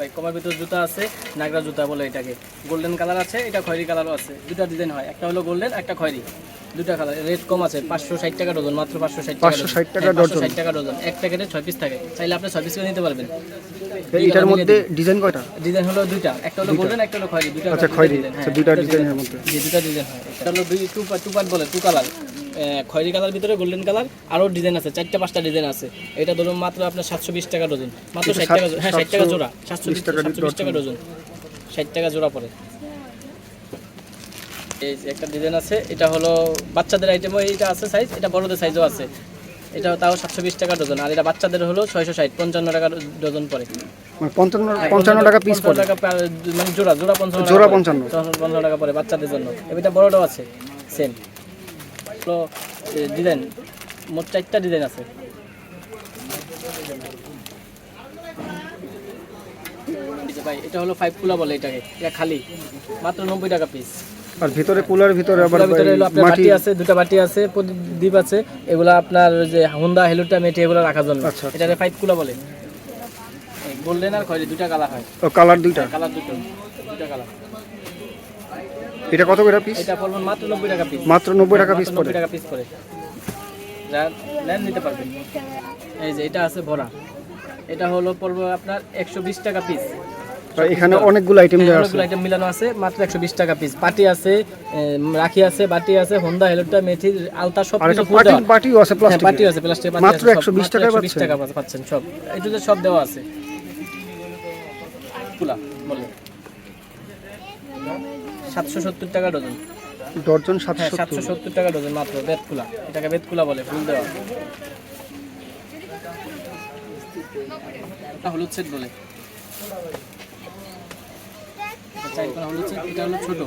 ভাই কমার ভিতর জুতা আছে নাগরা জুতা বলে এটাকে। গোল্ডেন কালার আছে এটা খয়েরি কালারও আছে। দুটা ডিজাইন হয় একটা হলো গোল্ডেন একটা খয়েরি। দুটা কালার রেট কম আছে পাঁচশো ষাট টাকা ডজন মাত্র পাঁচশো ষাট টাকা 560 টাকা পাঁচশো ডজন। ষাট টাকা ডজন এক প্যাকেটে ছয় পিস থাকে চাইলে আপনি ছয় পিস করে নিতে পারবেন। এটার মধ্যে ডিজাইন কয়টা? ডিজাইন হলো দুইটা একটা হলো গোল্ডেন একটা হলো খয়েরি। দুটা আচ্ছা, খয়েরি। হ্যাঁ, দুটা ডিজাইনের মধ্যে। দুটা ডিজাইন হয়। এটা হলো দুই টু টু পার্ট বলে টু কালার খয়েরি কালার ভিতরে গোল্ডেন কালার আরও ডিজাইন আছে চারটা পাঁচটা ডিজাইন আছে। এটা ধরুন মাত্র আপনার সাতশো বিশ টাকা ডজন। মাত্র ষাট টাকা হ্যাঁ ষাট টাকা জোড়া সাতশো বিশ টাকা ডজন ষাট টাকা জোড়া পড়ে এই একটা ডিজাইন আছে এটা হলো বাচ্চাদের আইটেমও এইটা আছে সাইজ এটা বড়দের সাইজও আছে। এটা তাও সাতশো বিশ টাকা ডজন আর এটা বাচ্চাদের হলো ছয়শো ষাট পঞ্চান্ন টাকা ডজন পড়ে মানে পঞ্চান্ন পঞ্চান্ন টাকা পিস পঞ্চান্ন পড়ে টাকা মানে জোড়া জোড়া পঞ্চান্ন জোড়া। 55 পঞ্চান্ন। টাকা পরে বাচ্চাদের জন্য। এটা বড়টাও আছে সেম ডিজাইন। মোট চারটা ডিজাইন আছে। ভাই এটা হলো ফাইভ কুলা বলে এটাকে। এটা খালি। মাত্র নব্বই টাকা পিস আর ভিতরে কুলার ভিতরে আবার ভিতরে হলো আপনার বাটি আছে দুটা বাটি আছে দ্বীপ আছে। এগুলা আপনার যে হোন্ডা হেলুটা মেটে এগুলো রাখার জন্য। আচ্ছা, আচ্ছা। এটাকে ফাইভ কুলা বলে। গোল্ডেন আর খয়েরি দুটা কালার হয়। ও কালার দুইটা? কালার দুটো। দুটা কালার এটা কত করে পিস এটা পড়বে মাত্র নব্বই টাকা পিস মাত্র নব্বই টাকা পিস পড়ে নব্বই টাকা পিস পড়ে। যা নেন নিতে পারবেন। এই যে এটা আছে ভরা এটা হলো পড়বে আপনার একশো বিশ টাকা পিস এখানে অনেকগুলো আইটেম দেওয়া আছে। অনেকগুলো আইটেম মিলানো আছে মাত্র একশো বিশ টাকা পিস পাটি আছে রাখি আছে বাটি আছে হোন্ডা হেলোটা মেথি আলতা সব কিছু বাটি দেওয়া। বাটিও আছে হ্যাঁ, প্লাস্টিক বাটি আছে প্লাস্টিক বাটি মাত্র আছে, সব 120 টাকায় 120 টাকা পাচ্ছেন সব। এই সব দেওয়া আছে। কুলা বলে সাতশো সত্তর টাকা ডজন। ডর্জন হ্যাঁ সাতশো সাতশো সত্তর টাকা ডজন মাত্র বেতকুলা। এটাকে বেতকুলা বলে ফুল দেওয়া। এটা হলুদ সেট বলে। এটা চারকোনা হলুদ সেট এটা হলো ছোট।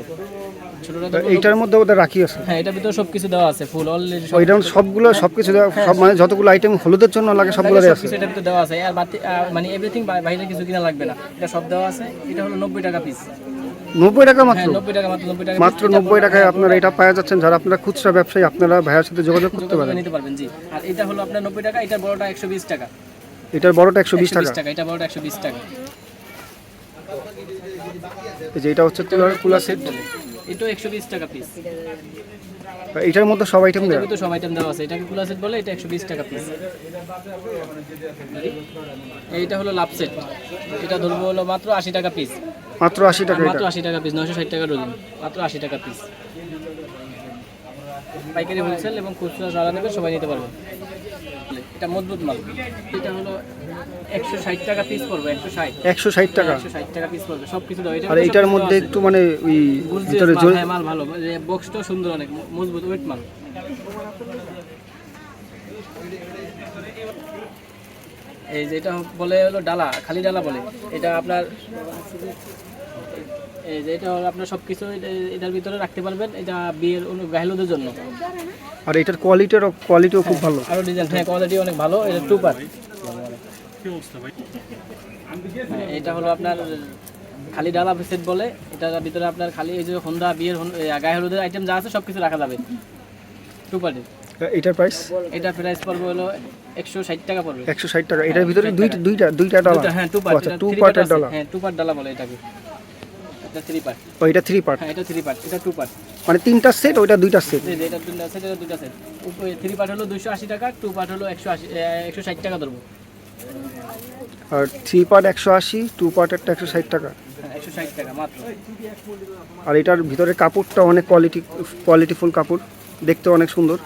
ছোটটা তো এইটার মধ্যে ওদের রাখি আছে? হ্যাঁ এটার ভিতরে সব কিছু দেওয়া আছে ফুল অলরেডি সব সবগুলো সবকিছু দেওয়া সব মানে যতগুলো আইটেম হলুদের জন্য লাগে সবগুলো সব দেওয়া আছে। কিছু এটার ভিতরে দেওয়া আছে। আর বাতি আহ, মানে এভরিথিং বাইরে কিছু কিনা লাগবে না। এটা সব দেওয়া আছে এটা হলো নব্বই টাকা পিস নব্বই টাকা মাত্র? হ্যাঁ নব্বই টাকা মাত্র নব্বই টাকা মাত্র নব্বই টাকায় আপনারা এটা পাওয়া যাচ্ছেন যারা আপনারা খুচরা ব্যবসায়ী আপনারা ভাইয়ের সাথে যোগাযোগ করতে পারেন। নিতে পারবেন জি। আর এটা হলো আপনার নব্বই টাকা এটার বড়টা একশো বিশ টাকা। এটার বড়টা একশো বিশ 120 টাকা। টাকা এটা বড়টা একশো বিশ টাকা। এই যে এটা হচ্ছে কুলার কুলার সেট এটাও একশো বিশ টাকা পিস এটার মধ্যে সব আইটেম দেওয়া তো সব আইটেম দেওয়া আছে। এটাকে কুলা সেট বলে এটা একশো বিশ টাকা পিস এইটা হলো লাভ সেট এটা ধরবো হলো মাত্র আশি টাকা পিস মাত্র আশি টাকা মাত্র আশি টাকা পিস নশো ষাট টাকা ডজন মাত্র আশি টাকা পিস পাইকারি হোলসেল এবং খুচরা যারা নেবে সবাই নিতে পারবে। এটা মজবুত মাল। এটা হলো একশো ষাট টাকা পিস পড়বে একশো ষাট। একশো ষাট টাকা? একশো ষাট টাকা পিস পড়বে সব কিছু আর এইটার মধ্যে একটু মানে ওই ভিতরে হ্যাঁ মাল ভালো। সুন্দর অনেক মজবুত ওয়েট মাল। এই যে এটা বলে হলো ডালা খালি ডালা বলে। এটা আপনার এই যে এটা আপনার সব কিছু এটার ভিতরে রাখতে পারবেন এটা বিয়ের গাহিলদের জন্য। আর এটার কোয়ালিটির কোয়ালিটিও খুব ভালো। ডিজাইন হ্যাঁ কোয়ালিটি অনেক ভালো এটা টু পার এটা হলো আপনার খালি ডালা সেট বলে এটার ভিতরে আপনার খালি এই যে হোন্ডা বিয়ের গায়ে হলুদের আইটেম যা আছে সব কিছু রাখা যাবে। টু এটার প্রাইস এটা প্রাইস পড়বে হলো একশো ষাট টাকা পড়বে। একশো ষাট টাকা। এটার ভিতরে দুইটা দুইটা দুইটা ডালা হ্যাঁ টু পার্ট টু ডালা হ্যাঁ টু পার্ট ডালা বলে এটাকে। এটা থ্রি পার্ট ও এটা থ্রি পার্ট হ্যাঁ এটা থ্রি পার্ট এটা টু পার্ট মানে তিনটা সেট ওইটা দুইটা সেট এটা দুটা সেট এটা দুটা সেট থ্রি পার্ট হলো দুশো আশি টাকা টু পার্ট হলো একশো আশি একশো ষাট টাকা ধরবো। আর থ্রি পার্ট একশো আশি টু পার্টেরটা একশো ষাট টাকা? হ্যাঁ একশো ষাট টাকা আর এটার ভিতরে কাপড়টা অনেক কোয়ালিটি কোয়ালিটিফুল কাপড় দেখতে অনেক সুন্দর।